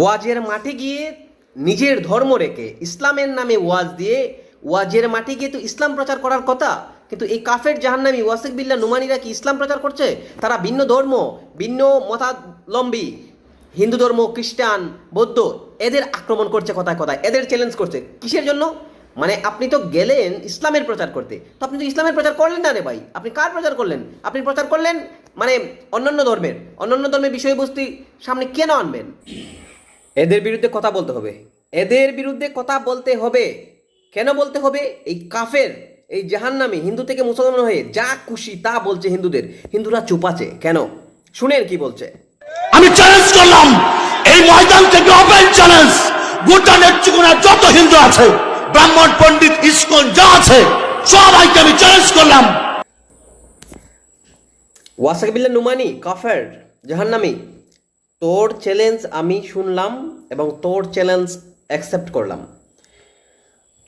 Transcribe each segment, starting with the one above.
ওয়াজের মাঠে গিয়ে নিজের ধর্ম রেখে, ইসলামের নামে ওয়াজ দিয়ে, ওয়াজের মাঠে গিয়ে তো ইসলাম প্রচার করার কথা, কিন্তু এই কাফের জাহান্নামী ওয়াসিক বিল্লা নুমানিরা কি ইসলাম প্রচার করছে? তারা ভিন্ন ধর্ম, ভিন্ন মতাবলম্বী, হিন্দু ধর্ম, খ্রিস্টান, বৌদ্ধ, এদের আক্রমণ করছে কথায় কথায়, এদের চ্যালেঞ্জ করছে। কিসের জন্য? মানে আপনি তো গেলেন ইসলামের প্রচার করতে। তো আপনি তো ইসলামের প্রচার করলেন না রে ভাই? আপনি কার প্রচার করলেন? আপনি প্রচার করলেন মানে অন্যান্য ধর্মের। অন্যান্য ধর্মের বিষয়বস্তু সামনে কেন আনবেন? এদের বিরুদ্ধে কথা বলতে হবে। এদের বিরুদ্ধে কথা বলতে হবে। কেন বলতে হবে? এই কাফের এই জাহান্নামী হিন্দু থেকে মুসলমান হয়ে যা খুশি তা বলছে হিন্দুদের। হিন্দুরা চুপ আছে। কেন? শুনেন কি বলছে। আমি চ্যালেঞ্জ করলাম। এই ময়দান থেকে ওপেন চ্যালেঞ্জ গোটা নেত্রকোনার যত হিন্দু আছে ব্রাহ্মণ পণ্ডিত ইস্কন যা আছে সবাইকে আমি চ্যালেঞ্জ করলাম। ওয়াসাকিবিল্লা নুমানি কাফের জাহান্নামি তোর চ্যালেঞ্জ আমি শুনলাম এবং তোর চ্যালেঞ্জ অ্যাকসেপ্ট করলাম।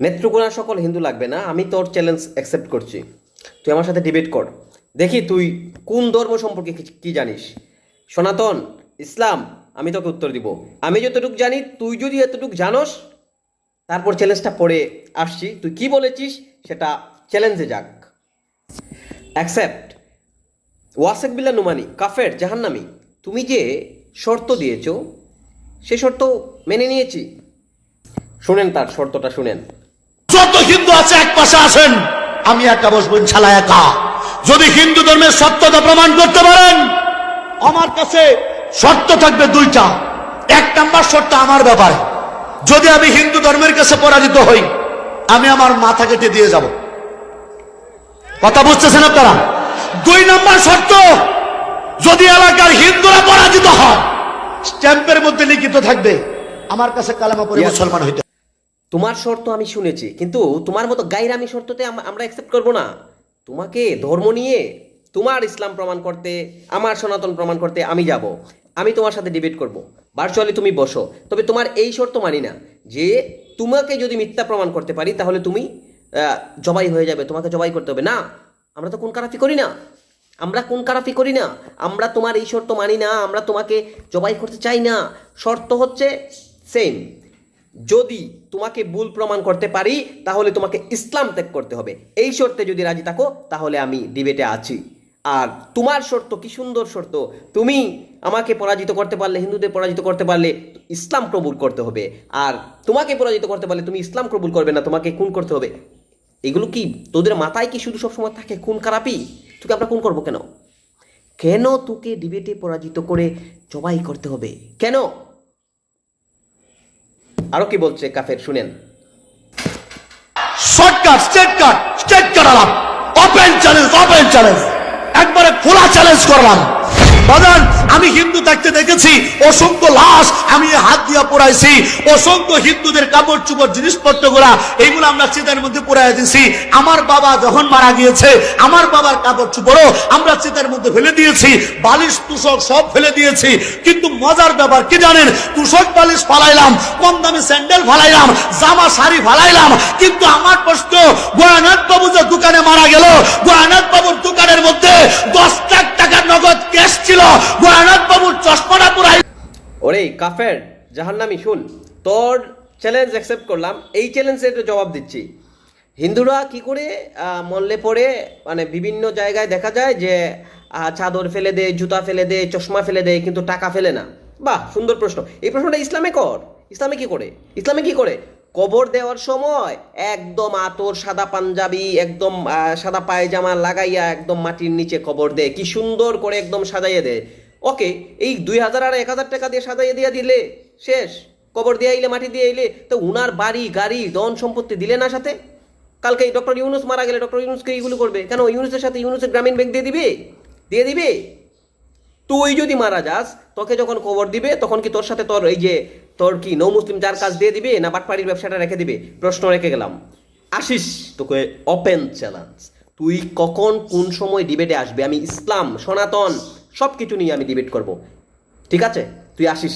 নেত্রকোনা সকল হিন্দু লাগবে না, আমি তোর চ্যালেঞ্জ অ্যাকসেপ্ট করছি। তুই আমার সাথে ডিবেট কর। দেখি তুই কোন ধর্ম সম্পর্কে কি- জানিস? সনাতন, ইসলাম, আমি তোকে উত্তর দিব। আমি যতটুকু জানি, তুই যদি এতটুকু জানোস, তারপর চ্যালেঞ্জটা পড়ে আসছি। তুই কি বলেছিস সেটা চ্যালেঞ্জে যাক। অ্যাকসেপ্ট ওয়াসেক বিল্লা নুমানি, কাফের, জাহান্নামি। তুমি যে শর্ত দিয়েছ, সে শর্ত মেনে নিয়েছি। শুনেন তার শর্তটা, শুনেন। যত হিন্দু আছে এক পাশে আছেন আমি একা বসবো ছালা একা। যদি হিন্দু ধর্মের সত্যতা প্রমাণ করতে পারেন, আমার কাছে শর্ত থাকবে দুইটা। এক নাম্বার শর্ত আমার ব্যাপারে। যদি আমি হিন্দু ধর্মের কাছে পরাজিত হই, আমি আমার মাথা কেটে দিয়ে যাব। কথা বুঝতেছেন আপনারা? দুই নাম্বার শর্ত যদি এলাকার হিন্দুরা পরাজিত হয় স্ট্যাম্পের মধ্যে লিখিত থাকবে আমার কাছে কালামা Yes. মুসলমান হইতে তোমার শর্ত আমি শুনেছি কিন্তু তোমার মতো গাইরামি শর্ততে আমরা অ্যাকসেপ্ট করব না। তোমাকে ধর্ম নিয়ে তোমার ইসলাম প্রমাণ করতে আমার সনাতন প্রমাণ করতে আমি যাব। আমি তোমার সাথে ডিবেট করব। ভার্চুয়ালি তুমি বসো তবে তোমার এই শর্ত মানি না যে তোমাকে যদি মিথ্যা প্রমাণ করতে পারি তাহলে তুমি আহ, জবাই হয়ে যাবে তোমাকে জবাই করতে হবে। না আমরা তো কোন কারাফি করি না। আমরা কোন কারাফি করি না? আমরা তোমার এই শর্ত মানি না, আমরা তোমাকে জবাই করতে চাই না। শর্ত হচ্ছে সেম যদি তোমাকে ভুল প্রমাণ করতে পারি, তাহলে তোমাকে ইসলাম ত্যাগ করতে হবে। এই শর্তে যদি রাজি থাকো, তাহলে আমি ডিবেটে আছি। আর তোমার শর্ত কি সুন্দর শর্ত? তুমি আমাকে পরাজিত করতে পারলে, হিন্দুদের পরাজিত করতে পারলে, ইসলাম কবুল করতে হবে। আর তোমাকে পরাজিত করতে পারলে, তুমি ইসলাম কবুল করবে না, তোমাকে খুন করতে হবে। এগুলো কি, তোদের মাথায় কি শুধু সবসময় থাকে খুন খারাপই তোকে আমরা খুন করব কেন? কেন তোকে ডিবেটে পরাজিত করে জবাই করতে হবে? কেন? আরও কি বলছে কাফের? শুনেন। শর্টকাট স্টেট কাট স্ট্রেট কাটালাম ওপেন চ্যালেঞ্জ ওপেন চ্যালেঞ্জ একবারে খোলা চ্যালেঞ্জ করলাম। বাজান, আমি হিন্দু থাকতে দেখেছি, অসংখ্য লাশ আমি হাত দিয়া পোড়াইছি, অসংখ্য হিন্দুদের কাপড় চুপড় জিনিসপত্রগুলা এইগুলো আমরা চিতার মধ্যে পোড়াই দিছি। আমার বাবা যখন মারা গিয়েছে, আমার বাবার কাপড় চুপড়ও আমরা চিতার মধ্যে ফেলে দিয়েছি, বালিশ, তুষক সব ফেলে দিয়েছি। কিন্তু মজার ব্যাপার কি জানেন, তুষক বালিশ ফালাইলাম, কম দামে স্যান্ডেল ফালাইলাম, জামা শাড়ি ফালাইলাম, কিন্তু আমার প্রশ্ন, গোয়ানাথ বাবু যে দোকানে মারা গেল, গোয়ানাথ বাবুর দোকানের মধ্যে দশ লাখ নগদ ক্যাশ ছিল। গোয়ানাথ বাবুর চশমাটা পুরাই ওরে, কাফের শুন। তোর চ্যালেঞ্জ অ্যাকসেপ্ট করলাম। এই চ্যালেঞ্জের জবাব দিচ্ছি। হিন্দুরা কি করে মল্লে পড়ে মানে বিভিন্ন জায়গায় দেখা যায় যে চাদর ফেলে দেয় জুতা ফেলে দেয় চশমা ফেলে দেয় কিন্তু টাকা ফেলে না। বাহ, সুন্দর প্রশ্ন। এই প্রশ্নটা ইসলামে কর। ইসলামে কি করে? ইসলামে কি করে? কবর দেওয়ার সময় একদম আতর, সাদা পাঞ্জাবি, একদম সাদা পায়জামা লাগাইয়া একদম মাটির নিচে কবর দেয়। কি সুন্দর করে একদম সাজাইয়ে দেয়। ওকে, এই দুই হাজার আর এক হাজার টাকা দিয়ে সাজাইয়ে দিয়া দিলে, শেষ। কবর দিয়ে আইলে, মাটি দিয়ে আইলে, তো উনার বাড়ি, গাড়ি, ধন সম্পত্তি দিলে না সাথে? কালকে ডক্টর ইউনুস মারা গেলে, ডক্টর ইউনুসকে এইগুলো করবে। কেন, ইউনুসের সাথে ইউনুসের গ্রামীণ ব্যাংক দিয়ে দিবে? দিয়ে দিবে? তুই যদি মারা যাস, তোকে যখন খবর দিবে, তখন কি তোর সাথে তোর এই যে তোর কি নৌ মুসলিম যার কাজ দিয়ে দিবে, না বাটপাড়ির ব্যবসাটা রেখে দিবে? প্রশ্ন রেখে গেলাম। আসিস তোকে ওপেন চ্যালেঞ্জ তুই কখন কোন সময় ডিবেটে আসবে? আমি ইসলাম, সনাতন সব কিছু নিয়ে আমি ডিবেট করব। ঠিক আছে? তুই আসিস